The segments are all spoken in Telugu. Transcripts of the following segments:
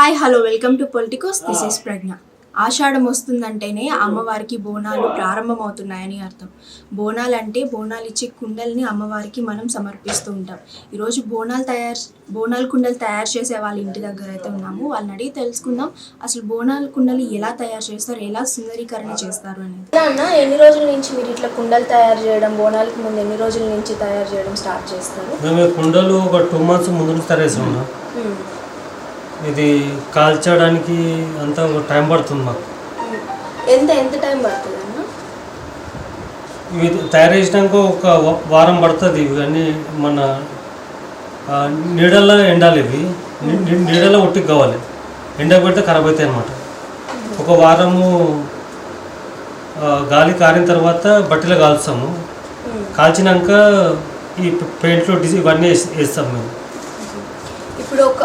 Hi hello welcome to Politicos. This is Pragna. ఆషాఢం వస్తుందంటేనే అమ్మవారికి బోనాలు ప్రారంభమవుతున్నాయని అర్థం. బోనాలు అంటే బోనాలు ఇచ్చే కుండల్ని అమ్మవారికి మనం సమర్పిస్తూ ఉంటాం. ఈరోజు బోనాలు తయారు బోనాలు కుండలు తయారు చేసే వాళ్ళ ఇంటి దగ్గర అయితే ఉన్నాము. వాళ్ళని అడిగి తెలుసుకుందాం అసలు బోనాల కుండలు ఎలా తయారు చేస్తారు ఎలా సుందరీకరణ చేస్తారు అనేది. అన్న ఎన్ని రోజుల నుంచి మీరు ఇట్లా కుండలు తయారు చేయడం బోనాలకు ముందు ఎన్ని రోజుల నుంచి తయారు చేయడం స్టార్ట్ చేస్తారు? మేము కుండలు ఒక టూ మంత్స్ ముందు నుంచి తయారు ఉన్నాం ఇది కాల్చడానికి అంతా ఒక టైం పడుతుంది మాకు. ఎంత ఎంత టైం పడుతుంది ఇవి తయారు చేసినాక ఒక వారం పడుతుంది ఇవన్నీ మన నీడల్లో ఎండాలి ఇవి. ని- ని- నీడలో ఒట్టికి కావాలి. ఎండ పెడితే ఖరాబ్ అవుతాయి అన్నమాట. ఒక వారము గాలి కారిన తర్వాత బట్టలు కాల్స్తాము కాల్చినాక ఈ పెయింట్లు డిజి ఇవన్నీ వేసి- వేస్తాం మేము.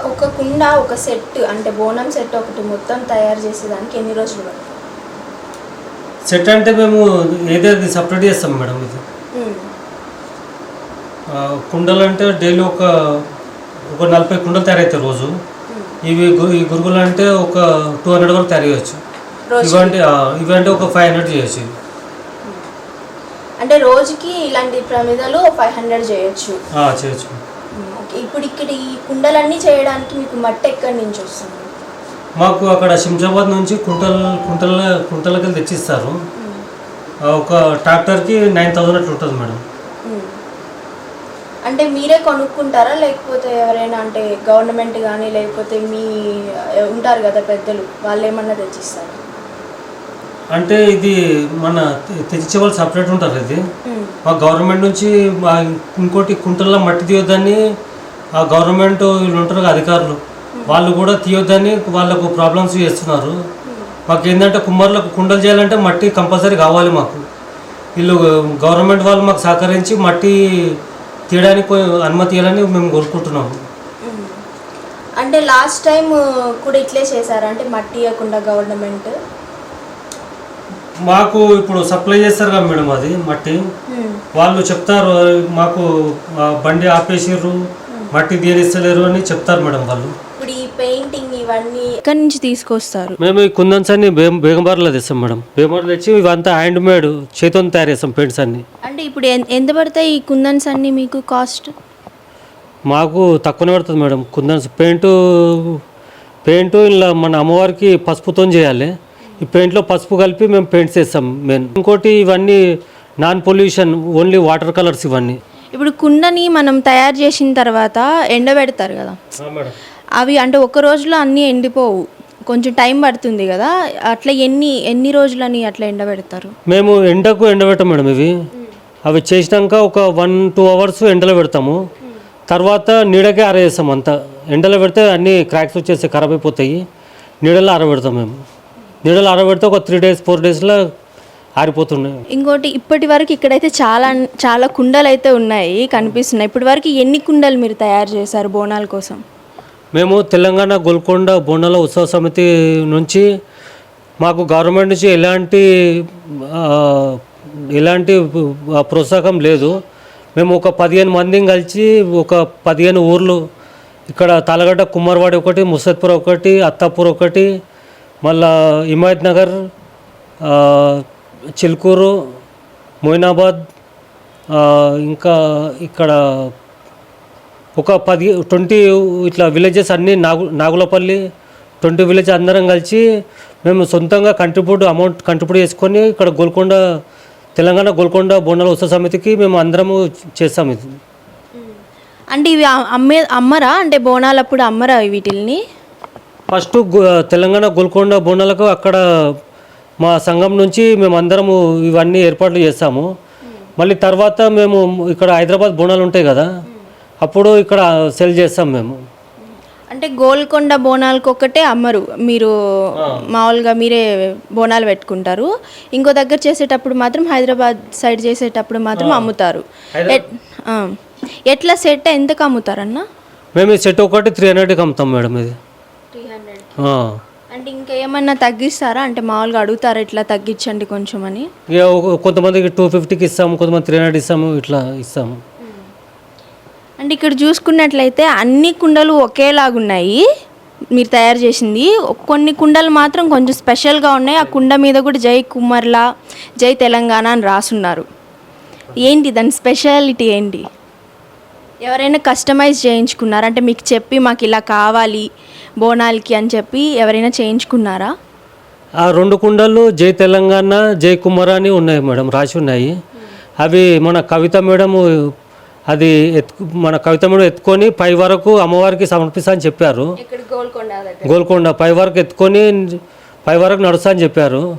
ఒక కుండ ఒక సెట్ అంటే బోనం సెట్ ఒకటి మొత్తం తయారు చేసేదానికి ఎన్ని రోజులు పడుతుంది? సెట్ అంటే మేము ఏదైతే సపరేట్ చేస్తాం మేడం ఇది. కుండలు అంటే డైలీ ఒక ఒక నలభై కుండలు తయారవుతాయి రోజు. ఇవి ఈ గురుగులు అంటే ఒక టూ హండ్రెడ్ వరకు తయారు చేయొచ్చు ఇవంటే ఇవంటే ఒక ఫైవ్ హండ్రెడ్ చేయొచ్చు. అంటే రోజుకి ఇలాంటి ప్రమిదలు ఫైవ్ హండ్రెడ్ చేయొచ్చు. చేయొచ్చు. ఇప్పుడు ఇక్కడ ఈ కుండలన్నీ చేయడానికి మీకు మట్టి ఎక్కడి నుంచి వస్తుంది? మాకు అక్కడ శంషాబాద్ నుంచి కుంటల కుంటల కుంటలకి తెచ్చిస్తారు. ఒక ట్రాక్టర్కి నైన్ థౌసండ్ అట్లా ఉంటుంది మేడం. అంటే మీరే కొనుక్కుంటారా? లేకపోతే ఎవరైనా అంటే గవర్నమెంట్ కానీ లేకపోతే మీ ఉంటారు కదా పెద్దలు వాళ్ళు ఏమన్నా తెచ్చిస్తారు? అంటే ఇది మన తె- తెచ్చిచ్చే వాళ్ళు సపరేట్ ఉంటారు ఇది. మా గవర్నమెంట్ నుంచి ఇంకోటి కుంటల్లో మట్టి తీయొద్దని ఆ గవర్నమెంట్ వీళ్ళు ఉంటారు అధికారులు వాళ్ళు కూడా తీయొద్దని వాళ్ళకు ప్రాబ్లమ్స్ చేస్తున్నారు. మాకు ఏంటంటే కుమ్మర్లకు కుండలు చేయాలంటే మట్టి కంపల్సరీ కావాలి మాకు. వీళ్ళు గవర్నమెంట్ వాళ్ళు మాకు సహకరించి మట్టి తీయడానికి అనుమతి ఇవ్వాలని మేము కోరుకుంటున్నాము. అంటే లాస్ట్ టైం కూడా ఇట్లే చేశారా? అంటే మట్టి ఇవ్వకుండా గవర్నమెంట్? మాకు ఇప్పుడు సప్లై చేస్తారు కదా మేడం అది మట్టి. వాళ్ళు చెప్తారు మాకు బండి ఆపేసిర్రు మట్టి తీయనిస్తలేరు అని చెప్తారు మేడం వాళ్ళు. ఇప్పుడు ఈ పెయింటింగ్ ఇవన్నీ ఎక్కడి నుంచి తీసుకొస్తారు. మేము ఈ కుందన్స్ అన్ని బేగం బేగంబార్లో తెస్తాం మేడం. బేగంబార్లో తెచ్చి ఇవంతా హ్యాండ్ మేడ్ చేతితో తయారు చేస్తాం పెయింట్స్ అన్ని. అంటే ఇప్పుడు ఎన్- ఎంత పడతాయి ఈ కుందన్స్ అన్ని మీకు కాస్ట్? మాకు తక్కువనే పడుతుంది మేడం. కుందన్స్ పెయింట్ పెయింట్ ఇలా మన అమ్మవారికి పసుపుతో చేయాలి. ఈ పెయింట్లో పసుపు కలిపి మేము పెయింట్స్ వేస్తాం మెయిన్. ఇంకోటి ఇవన్నీ non pollution only water colours ఇవన్నీ. ఇప్పుడు కుండని మనం తయారు చేసిన తర్వాత ఎండబెడతారు కదా. అవి అంటే ఒక రోజులో అన్నీ ఎండిపోవు. కొంచెం టైం పడుతుంది కదా. అట్లా ఎన్ని ఎన్ని రోజులని అట్లా ఎండబెడతారు? మేము ఎండకు ఎండబెట్టాం మేడం ఇవి. అవి చేసినాక ఒక వన్ టూ అవర్స్ ఎండలో పెడతాము. తర్వాత నీడకే ఆరేస్తాం అంతా. ఎండలో పెడితే అన్ని క్రాక్స్ వచ్చేసి ఖరాబ్ అయిపోతాయి. నీడలో ఆరబెడతాం మేము. నీడలో ఆరబెడితే ఒక త్రీ డేస్ ఫోర్ డేస్లో ఆరిపోతున్నాయి ఇంకోటి ఇప్పటి వరకు ఇక్కడైతే చాలా చాలా కుండలు అయితే ఉన్నాయి కనిపిస్తున్నాయి. ఇప్పటి వరకు ఎన్ని కుండలు మీరు తయారు చేశారు బోనాల కోసం? మేము తెలంగాణ గోల్కొండ బోనాల ఉత్సవ సమితి నుంచి మాకు గవర్నమెంట్ నుంచి ఎలాంటి ఎలాంటి ప్రోత్సాహం లేదు. మేము ఒక పదిహేను మందిని కలిసి ఒక పదిహేను ఊర్లు ఇక్కడ తలగడ్డ కుమ్మర్వాడి ఒకటి ముసద్పూర్ ఒకటి అత్తాపూర్ ఒకటి మళ్ళా హిమాయత్ నగర్ చిలుకూరు మొయినాబాద్ ఇంకా ఇక్కడ ఒక పది ట్వంటీ ఇట్లా విలేజెస్ అన్నీ నాగు నాగులపల్లి ట్వంటీ విలేజ్ అందరం కలిసి మేము సొంతంగా కంట్రిబ్యూట్ అమౌంట్ కంట్రిబ్యూట్ చేసుకొని ఇక్కడ గోల్కొండ తెలంగాణ గోల్కొండ బోనాల ఉత్సవ సమితికి మేము అందరము చేస్తాం ఇది. అంటే ఇవి అమ్మే అమ్మరా? అంటే బోనాలప్పుడు అమ్మరా వీటిల్ని? ఫస్ట్ తెలంగాణ గోల్కొండ బోనాలకు అక్కడ మా సంఘం నుంచి మేము అందరము ఇవన్నీ ఏర్పాట్లు చేస్తాము మళ్ళీ తర్వాత మేము ఇక్కడ హైదరాబాద్ బోనాలు ఉంటాయి కదా అప్పుడు ఇక్కడ సెల్ చేస్తాం మేము. అంటే గోల్కొండ బోనాలకు ఒక్కటే అమ్మరు. మీరు మామూలుగా మీరే బోనాలు పెట్టుకుంటారు. ఇంకో దగ్గర చేసేటప్పుడు మాత్రం హైదరాబాద్ సైడ్ చేసేటప్పుడు మాత్రం అమ్ముతారు. ఎట్లా సెట్ ఎంతకు అమ్ముతారన్న? మేము సెట్ ఒకటి త్రీ హండ్రెడ్కి అమ్ముతాం మేడం ఇది. త్రీ హండ్రెడ్ ఆ. అంటే ఇంకా ఏమన్నా తగ్గిస్తారా? అంటే మామూలుగా అడుగుతారా ఇట్లా తగ్గించండి కొంచెం అని? ఇక కొంతమందికి టూ ఫిఫ్టీకి ఇస్తాము కొంతమంది త్రీ హండ్రెడ్ ఇస్తాము ఇట్లా ఇస్తాము. అంటే ఇక్కడ చూసుకున్నట్లయితే అన్ని కుండలు ఒకేలాగున్నాయి మీరు తయారు చేసింది. కొన్ని కుండలు మాత్రం కొంచెం స్పెషల్గా ఉన్నాయి. ఆ కుండ మీద కూడా జై కుమ్మర్లా జై తెలంగాణ అని రాసున్నారు. ఏంటి దాని స్పెషాలిటీ ఏంటి? ఎవరైనా కస్టమైజ్ చేయించుకున్నారా? అంటే మీకు చెప్పి మాకు ఇలా కావాలి బోనాలకి అని చెప్పి ఎవరైనా చేయించుకున్నారా? ఆ రెండు కుండలు జై తెలంగాణ జై కుమార్ అని ఉన్నాయి మేడం రాసి ఉన్నాయి. అవి మన కవిత మేడం అది ఎత్తు మన కవిత మేడం ఎత్తుకొని పై వరకు అమ్మవారికి సమర్పిస్తా అని చెప్పారు. గోల్కొండ పై వరకు ఎత్తుకొని పై వరకు నడుస్తా అని చెప్పారు.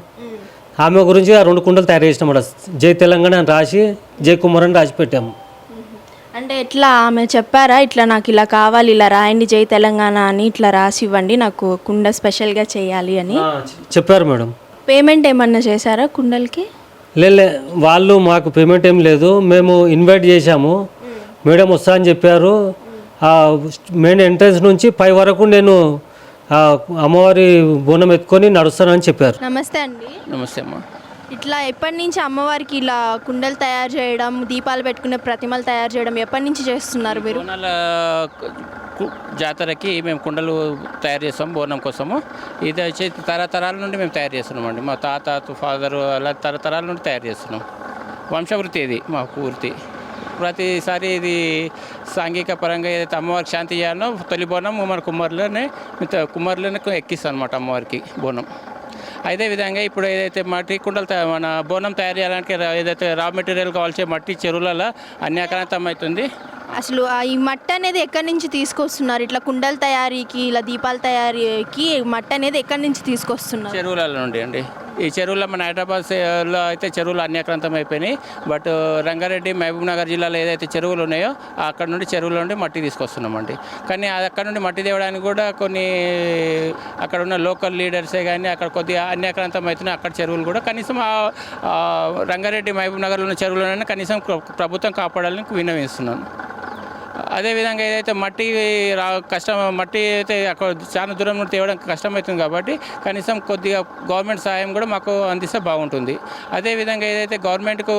ఆమె గురించి ఆ రెండు కుండలు తయారు చేసినాం మేడం. జై తెలంగాణ అని రాసి జై కుమార్ అని రాసి పెట్టాము. అంటే ఎట్లా ఆమె చెప్పారా ఇట్లా నాకు ఇలా కావాలి ఇలా రాయండి జై తెలంగాణ అని ఇట్లా రాసి ఇవ్వండి నాకు కుండ స్పెషల్గా చేయాలి అని. చెప్పారు మేడం. పేమెంట్ ఏమన్నా చేశారా కుండలకి? లేలే వాళ్ళు మాకు పేమెంట్ ఏం లేదు మేము ఇన్వైట్ చేశాము. మేడం వస్తా అని చెప్పారు. ఆ మెయిన్ ఎంట్రన్స్ నుంచి పై వరకు నేను ఆ అమ్మవారి బోనం ఎత్తుకొని నడుస్తానని చెప్పారు. నమస్తే అండి. నమస్తే అమ్మా. ఇట్లా ఎప్పటి నుంచి అమ్మవారికి ఇలా కుండలు తయారు చేయడం దీపాలు పెట్టుకునే ప్రతిమలు తయారు చేయడం ఎప్పటి నుంచి చేస్తున్నారు మీరు? బోనాల కు- జాతరకి మేము కుండలు తయారు చేస్తాం బోనం కోసము. ఇది వచ్చి తరతరాల నుండి మేము తయారు చేస్తున్నాం అండి మా తాత ఫాదర్ అలా తరతరాల నుండి తయారు చేస్తున్నాం. వంశవృత్తి ఇది మా పూర్తి. ప్రతిసారి ఇది సాంఘిక పరంగా ఏదైతే అమ్మవారికి శాంతి చేయాలో తొలి బోనం మన కుమ్మరిలోనే కుమ్మరిలోనే ఎక్కిస్తాం అనమాట అమ్మవారికి బోనం. అదే విధంగా ఇప్పుడు ఏదైతే మట్టి కుండలు మన బోనం తయారు చేయడానికి ఏదైతే రా మెటీరియల్ కావాల్సే మట్టి చెరువులలో అన్యాక్రాంతం అవుతుంది. అసలు ఈ మట్టి అనేది ఎక్కడి నుంచి తీసుకొస్తున్నారు? ఇట్లా కుండల తయారీకి ఇలా దీపాల తయారీకి మట్టి అనేది ఎక్కడి నుంచి తీసుకొస్తున్నారు? చెరువుల నుండి అండి. ఈ చెరువులో మన హైదరాబాద్లో అయితే చెరువులు అన్యాక్రాంతం అయిపోయినాయి. బట్ రంగారెడ్డి మహబూబ్ నగర్ జిల్లాలో ఏదైతే చెరువులు ఉన్నాయో అక్కడ నుండి చెరువుల నుండి మట్టి తీసుకొస్తున్నామండి. కానీ అది అక్కడ నుండి మట్టి తేవడానికి కూడా కొన్ని అక్కడ ఉన్న లోకల్ లీడర్సే కానీ అక్కడ కొద్దిగా అన్యాక్రాంతం అవుతున్నాయి అక్కడ చెరువులు కూడా కనీసం రంగారెడ్డి మహబూబ్ నగర్లో ఉన్న చెరువులనైనా కనీసం ప్రభుత్వం కాపాడాలని విన్నవిస్తున్నాను. అదేవిధంగా ఏదైతే మట్టి రా కష్టం మట్టి అయితే అక్కడ చాలా దూరం నుండి తేవడం కష్టమవుతుంది కాబట్టి కనీసం కొద్దిగా గవర్నమెంట్ సహాయం కూడా మాకు అందిస్తే బాగుంటుంది. అదేవిధంగా ఏదైతే గవర్నమెంట్కు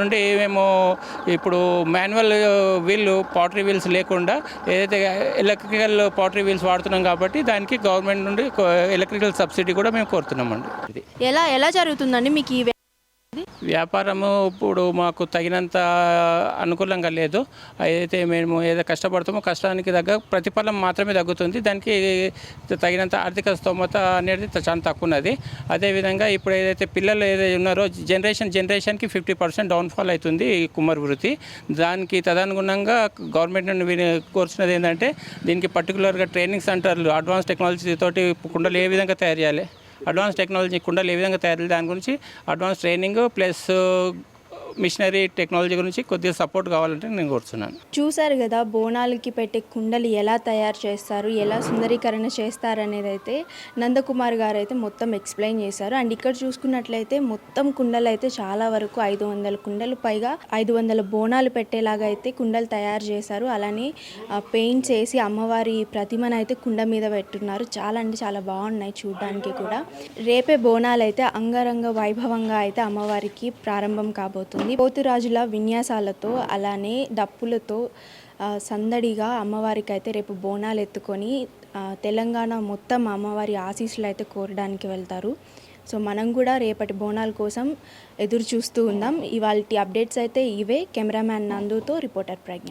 నుండి మేము ఇప్పుడు మాన్యువల్ వీల్ పాటరీ వీల్స్ లేకుండా ఏదైతే ఎలక్ట్రికల్ పాటరీ వీల్స్ వాడుతున్నాం కాబట్టి దానికి గవర్నమెంట్ నుండి ఎలక్ట్రికల్ సబ్సిడీ కూడా మేము కోరుతున్నామండి. ఎలా ఎలా జరుగుతుందండి మీకు ఈ వ్యాపారము ఇప్పుడు మాకు తగినంత అనుకూలంగా లేదు. అయితే మేము ఏదో కష్టపడతామో కష్టానికి తగ్గ ప్రతిఫలం మాత్రమే తగ్గుతుంది. దానికి తగినంత ఆర్థిక స్తోమత అనేది చాలా తక్కువ ఉన్నది అదేవిధంగా ఇప్పుడు ఏదైతే పిల్లలు ఏదైతే ఉన్నారో జనరేషన్ జనరేషన్కి ఫిఫ్టీ పర్సెంట్ డౌన్ఫాల్ అవుతుంది ఈ కుమార్ వృత్తి. దానికి తదనుగుణంగా గవర్నమెంట్ నుండి కోరుచున్నది ఏంటంటే దీనికి పర్టికులర్గా ట్రైనింగ్ సెంటర్లు అడ్వాన్స్ టెక్నాలజీ తోటి కుండలు ఏ విధంగా తయారు చేయాలి? అడ్వాన్స్ టెక్నాలజీ కుండలు ఏ విధంగా తయారు దాని గురించి advance training plus machinery technology గురించి కొద్దిగా సపోర్ట్ కావాలంటే నేను కోరుతున్నాను. చూసారు కదా బోనాలకి పెట్టే కుండలు ఎలా తయారు చేస్తారు ఎలా సుందరీకరణ చేస్తారు అనేది అయితే నందకుమార్ గారు అయితే మొత్తం ఎక్స్ప్లెయిన్ చేశారు. అండ్ ఇక్కడ చూసుకున్నట్లయితే మొత్తం కుండలు అయితే చాలా వరకు ఐదు వందల కుండలు పైగా ఐదు వందల బోనాలు పెట్టేలాగా అయితే కుండలు తయారు చేశారు. అలానే పెయింట్ చేసి అమ్మవారి ప్రతిమను అయితే కుండ మీద పెట్టున్నారు. చాలా అంటే చాలా బాగున్నాయి చూడడానికి కూడా. రేపే బోనాలు అయితే అంగరంగ వైభవంగా అయితే అమ్మవారికి ప్రారంభం కాబోతుంది. పోతురాజుల విన్యాసాలతో అలానే డప్పులతో సందడిగా అమ్మవారికి అయితే రేపు బోనాలు ఎత్తుకొని తెలంగాణ మొత్తం అమ్మవారి ఆశీస్సులు అయితే కోరడానికి వెళ్తారు. సో మనం కూడా రేపటి బోనాల కోసం ఎదురు చూస్తూ ఉందాం. ఇవాళ అప్డేట్స్ అయితే ఇవే. Cameraman నందుతో reporter Pragna.